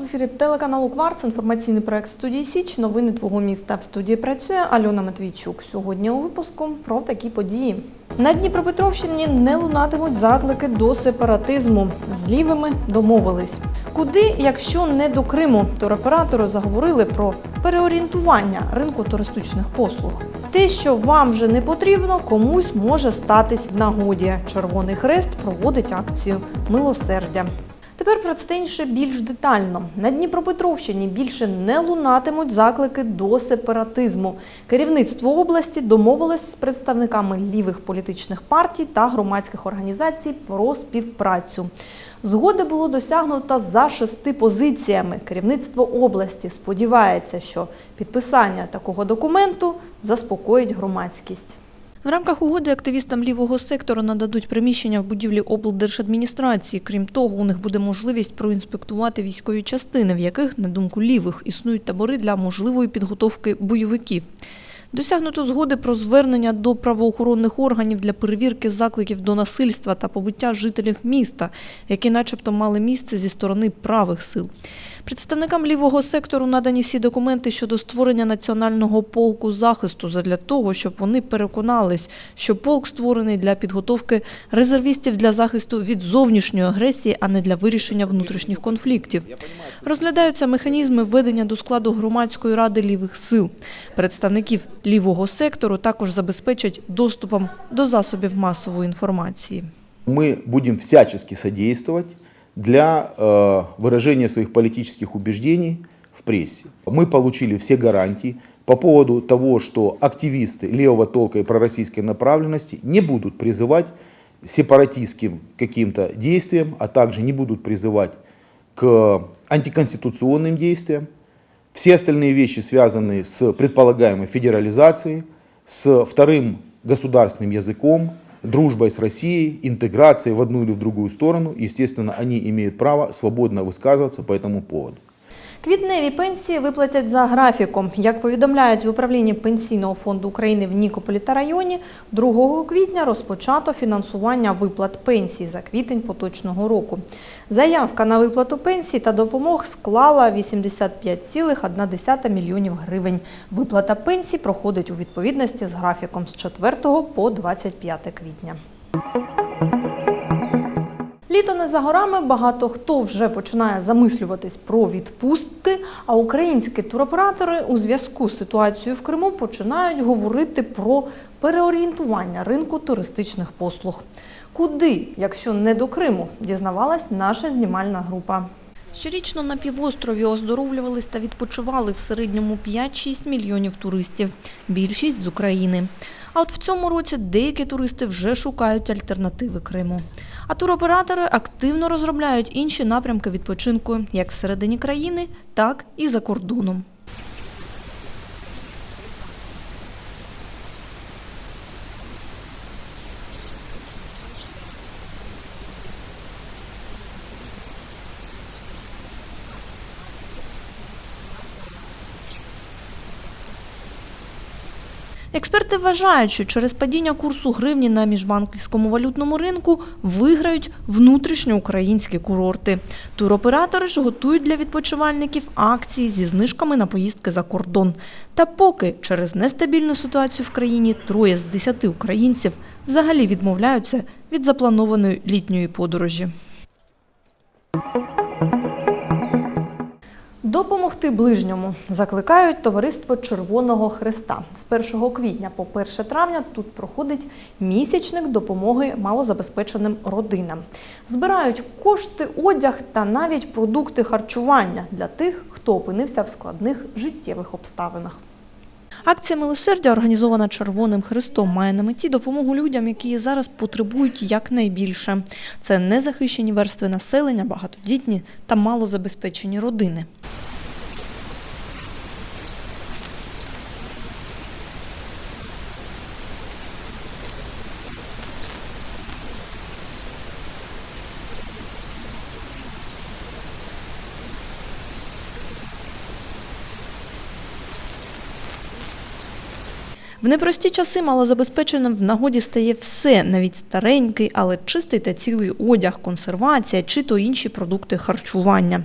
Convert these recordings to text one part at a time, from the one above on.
ефірі телеканалу Кварц, інформаційний проект студії Січ. Новини твого міста. В студії працює Альона Матвійчук. Сьогодні у випуску про такі події. На Дніпропетровщині не лунатимуть заклики до сепаратизму. З лівими домовились. Куди, якщо не до Криму, туроператори заговорили про переорієнтування ринку туристичних послуг. Те, що вам вже не потрібно, комусь може статись в нагоді. Червоний хрест проводить акцію милосердя. Тепер про це інше більш детально. На Дніпропетровщині більше не лунатимуть заклики до сепаратизму. Керівництво області домовилось з представниками лівих політичних партій та громадських організацій про співпрацю. Згоди було досягнуто за шести позиціями. Керівництво області сподівається, що підписання такого документу заспокоїть громадськість. В рамках угоди активістам лівого сектору нададуть приміщення в будівлі облдержадміністрації. Крім того, у них буде можливість проінспектувати військові частини, в яких, на думку лівих, існують табори для можливої підготовки бойовиків. Досягнуто згоди про звернення до правоохоронних органів для перевірки закликів до насильства та побиття жителів міста, які начебто мали місце зі сторони правих сил. Представникам лівого сектору надані всі документи щодо створення національного полку захисту задля того, щоб вони переконались, що полк створений для підготовки резервістів для захисту від зовнішньої агресії, а не для вирішення внутрішніх конфліктів. Розглядаються механізми введення до складу громадської ради лівих сил. Представників лівого сектору також забезпечать доступом до засобів масової інформації. Мы будем всячески содействовать для э, выражения своих политических убеждений в прессе. Мы получили все гарантии по поводу того, что активисты левого толка и пророссийской направленности не будут призывать сепаратистским каким-то действиям, а также не будут призывать к антиконституционным действиям. Все остальные вещи, связанные с предполагаемой федерализацией, с вторым государственным языком, дружбой с Россией, интеграцией в одну или в другую сторону, естественно, они имеют право свободно высказываться по этому поводу. Квітневі пенсії виплатять за графіком. Як повідомляють в управлінні Пенсійного фонду України в Нікополі та районі, 2 квітня розпочато фінансування виплат пенсій за квітень поточного року. Заявка на виплату пенсій та допомог склала 85,1 мільйонів гривень. Виплата пенсій проходить у відповідності з графіком з 4 по 25 квітня. Літо не за горами, багато хто вже починає замислюватись про відпустки, а українські туроператори у зв'язку з ситуацією в Криму починають говорити про переорієнтування ринку туристичних послуг. Куди, якщо не до Криму, дізнавалась наша знімальна група. Щорічно на півострові оздоровлювались та відпочивали в середньому 5-6 мільйонів туристів, більшість з України. А от в цьому році деякі туристи вже шукають альтернативи Криму. А туроператори активно розробляють інші напрямки відпочинку як всередині країни, так і за кордоном. Експерти вважають, що через падіння курсу гривні на міжбанківському валютному ринку виграють внутрішньоукраїнські курорти. Туроператори ж готують для відпочивальників акції зі знижками на поїздки за кордон. Та поки через нестабільну ситуацію в країні троє з десяти українців взагалі відмовляються від запланованої літньої подорожі. Допомогти ближньому закликають товариство Червоного Христа. З 1 квітня по 1 травня тут проходить місячник допомоги малозабезпеченим родинам. Збирають кошти, одяг та навіть продукти харчування для тих, хто опинився в складних життєвих обставинах. Акція милосердя, організована Червоним Христом, має на меті допомогу людям, які зараз потребують якнайбільше. Це незахищені верстви населення, багатодітні та малозабезпечені родини. В непрості часи малозабезпеченим в нагоді стає все, навіть старенький, але чистий та цілий одяг, консервація чи то інші продукти харчування.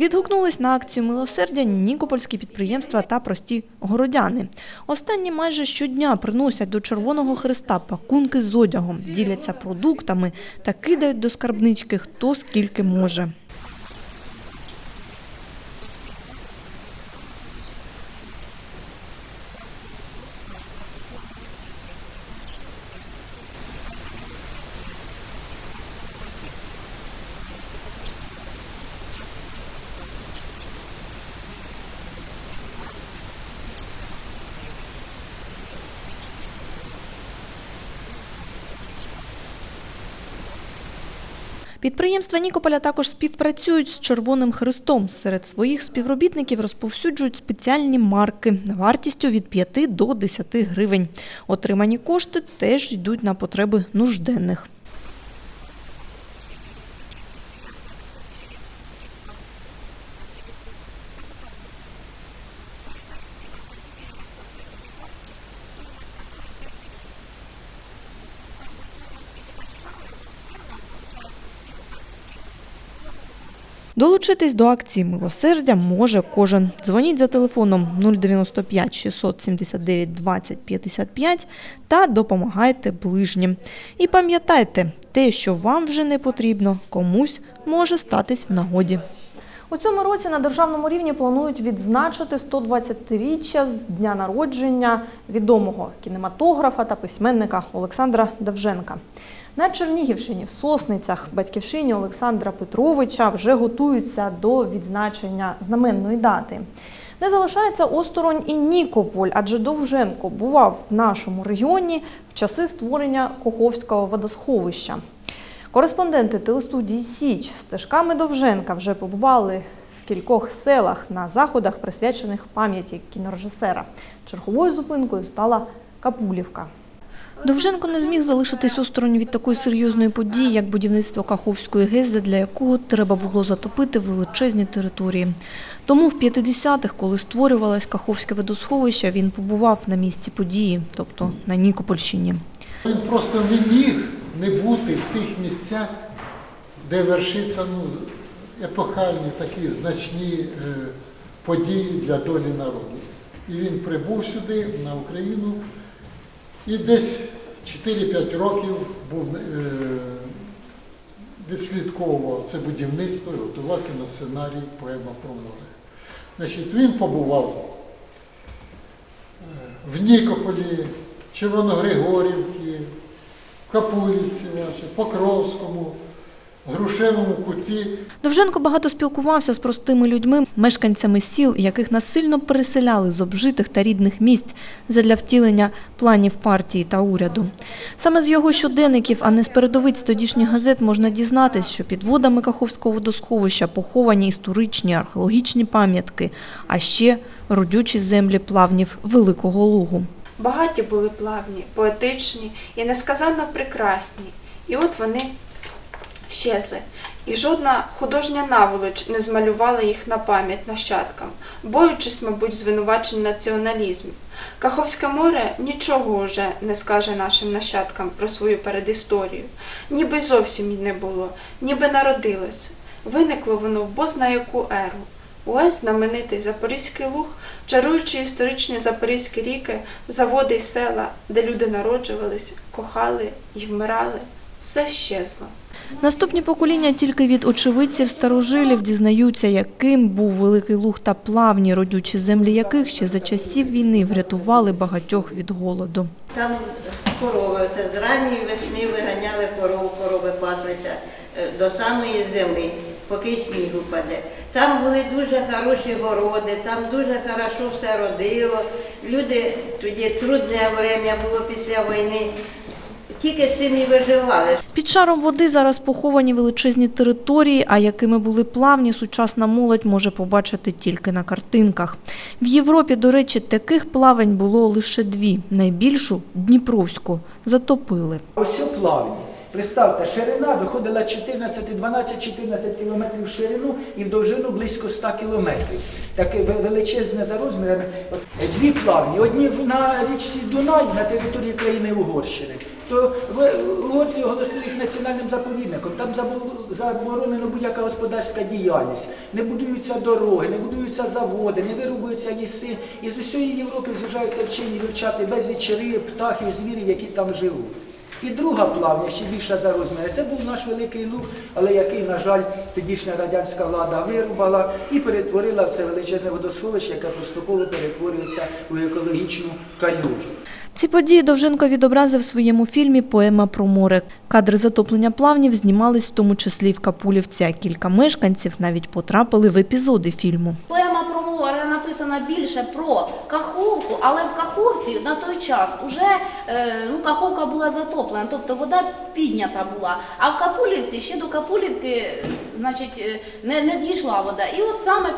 Відгукнулись на акцію милосердя нікопольські підприємства та прості городяни. Останні майже щодня приносять до Червоного Христа пакунки з одягом, діляться продуктами та кидають до скарбнички хто скільки може. Підприємства Нікополя також співпрацюють з Червоним Христом. Серед своїх співробітників розповсюджують спеціальні марки вартістю від 5 до 10 гривень. Отримані кошти теж йдуть на потреби нужденних. Долучитись до акції милосердя може кожен. Дзвоніть за телефоном 095 679 20 55 та допомагайте ближнім. І пам'ятайте, те, що вам вже не потрібно, комусь може статись в нагоді. У цьому році на державному рівні планують відзначити 120-річчя з дня народження відомого кінематографа та письменника Олександра Довженка. На Чернігівщині, в Сосницях, батьківщині Олександра Петровича вже готуються до відзначення знаменної дати. Не залишається осторонь і Нікополь, адже Довженко бував в нашому регіоні в часи створення Коховського водосховища. Кореспонденти телестудії Січ стежками Довженка вже побували в кількох селах на заходах, присвячених пам'яті кінорежисера. Черговою зупинкою стала Капулівка. Довженко не зміг залишитись осторонь від такої серйозної події, як будівництво Каховської ГЕС, для якого треба було затопити величезні території. Тому в 50-х, коли створювалось Каховське водосховище, він побував на місці події, тобто на Нікопольщині. Він просто не міг не бути в тих місцях, де вершиться ну, епохальні такі значні е, події для долі народу. І він прибув сюди, на Україну, і десь 4-5 років був, е, відслідковував це будівництво і готував кіносценарій поема про море. Значить, він побував е, в Нікополі, Червоногригорівці, в Капулівці, Покровському, Грушевому куті. Довженко багато спілкувався з простими людьми, мешканцями сіл, яких насильно переселяли з обжитих та рідних місць задля втілення планів партії та уряду. Саме з його щоденників, а не з передовиць тодішніх газет, можна дізнатись, що під водами Каховського водосховища поховані історичні археологічні пам'ятки, а ще родючі землі плавнів Великого Лугу. Багаті були плавні, поетичні і несказанно прекрасні. І от вони щезли. І жодна художня наволоч не змалювала їх на пам'ять нащадкам, боючись, мабуть, звинувачень націоналізму. Каховське море нічого уже не скаже нашим нащадкам про свою передісторію. Ніби зовсім й не було, ніби народилось. Виникло воно в бозна яку еру. Увесь знаменитий Запорізький луг, чаруючи історичні запорізькі ріки, заводи й села, де люди народжувались, кохали і вмирали, все щезло. Наступні покоління тільки від очевидців старожилів дізнаються, яким був Великий Луг та плавні, родючі землі яких ще за часів війни врятували багатьох від голоду. Там корови, це з ранньої весни виганяли корову, корови паслися е, до самої зими, поки сніг упаде. Там були дуже хороші городи, там дуже хорошо все родило. Люди тоді трудне время було після війни, тільки з цим і виживали. Під шаром води зараз поховані величезні території, а якими були плавні, сучасна молодь може побачити тільки на картинках. В Європі, до речі, таких плавань було лише дві. Найбільшу – Дніпровську. Затопили. Ось у плавні. Представте, ширина виходила 14, 12-14 кілометрів в ширину і в довжину близько 100 кілометрів. Таке величезне за розмірами. Дві плавні. Одні на річці Дунай на території країни Угорщини. То в угорці оголосили їх національним заповідником. Там заборонено будь-яка господарська діяльність. Не будуються дороги, не будуються заводи, не вирубуються ліси. І з усієї Європи з'їжджаються вчені вивчати безліч риб, птахів, звірів, які там живуть. І друга плавня, ще більша за розміри, це був наш великий луг, але який, на жаль, тодішня радянська влада вирубала і перетворила в це величезне водосховище, яке поступово перетворюється у екологічну калюжу. Ці події Довженко відобразив в своєму фільмі Поема про море. Кадри затоплення плавнів знімались в тому числі в Капулівці, кілька мешканців навіть потрапили в епізоди фільму. Поема більше про Каховку, але в Каховці на той час уже е, ну, Каховка була затоплена, тобто вода піднята була. А в Капулівці ще до Капулівки значить, е, не, не дійшла вода. І от саме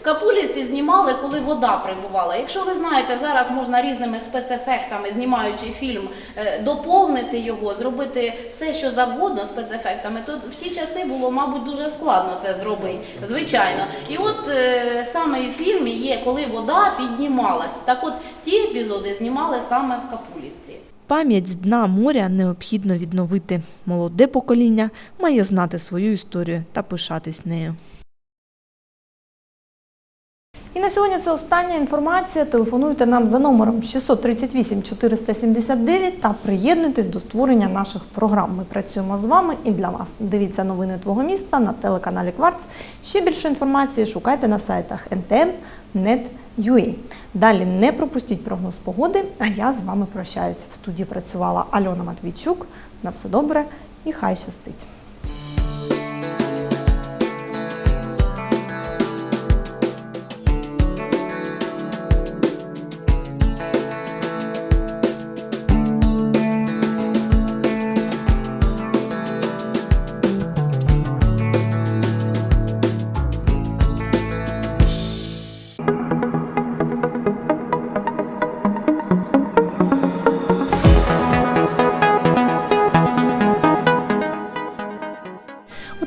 в Капулівці знімали, коли вода прибувала. Якщо ви знаєте, зараз можна різними спецефектами, знімаючи фільм, е, доповнити його, зробити все, що завгодно спецефектами, то в ті часи було, мабуть, дуже складно це зробити, звичайно. І от саме в фільмі є, коли вода піднімалась. Так от ті епізоди знімали саме в Капулівці. Пам'ять з дна моря необхідно відновити. Молоде покоління має знати свою історію та пишатись нею. І на сьогодні це остання інформація. Телефонуйте нам за номером 638 479 та приєднуйтесь до створення наших програм. Ми працюємо з вами і для вас. Дивіться новини твого міста на телеканалі Кварц. Ще більше інформації шукайте на сайтах NTM, Net.ua. Далі не пропустіть прогноз погоди, а я з вами прощаюсь. В студії працювала Альона Матвійчук. На все добре і хай щастить!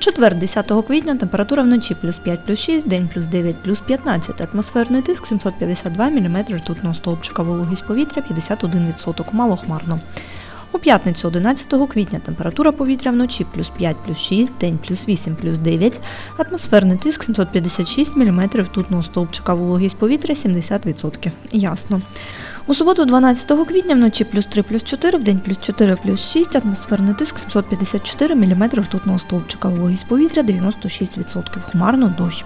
Четвер, 10 квітня, температура вночі плюс 5, плюс 6, день плюс 9, плюс 15, атмосферний тиск 752 мм ртутного стовпчика, вологість повітря 51%, малохмарно. У п'ятницю 11 квітня температура повітря вночі плюс 5, плюс 6, день плюс 8, плюс 9, атмосферний тиск 756 мм ртутного стовпчика, вологість повітря 70%. Ясно. У суботу 12 квітня вночі плюс 3, плюс 4, вдень плюс 4, плюс 6, атмосферний тиск 754 мм ртутного стовпчика, вологість повітря 96%, хмарно дощ.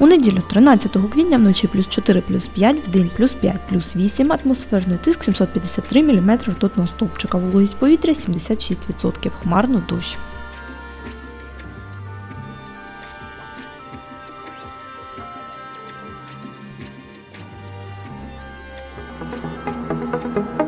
У неділю 13 квітня вночі плюс 4, плюс 5, вдень плюс 5, плюс 8, атмосферний тиск 753 мм ртутного стовпчика, вологість повітря 76%, хмарно дощ. СТО